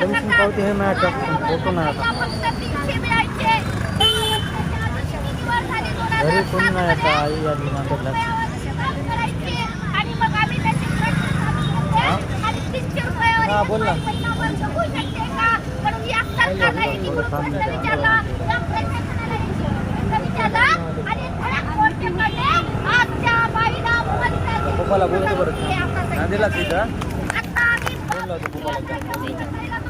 Admission पावती हे माझ्याकडे फोटो नाही आता. घरी कोणी नाही आता आई आली माझ्याकडे हा? बोल ना. बोलतो बरं नदीला तिथं बोलला होतो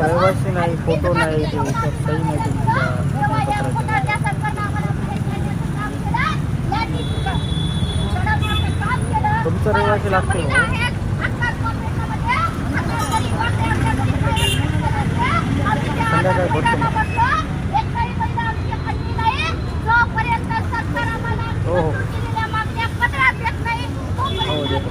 रहिवासी नाही फोटो नाही ते तर सही नाही तुमचं रहिवासी लागते हो. संध्याकाळी भरतो हो हो. हो हो. हो देतो.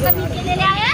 कमी केलेले आहे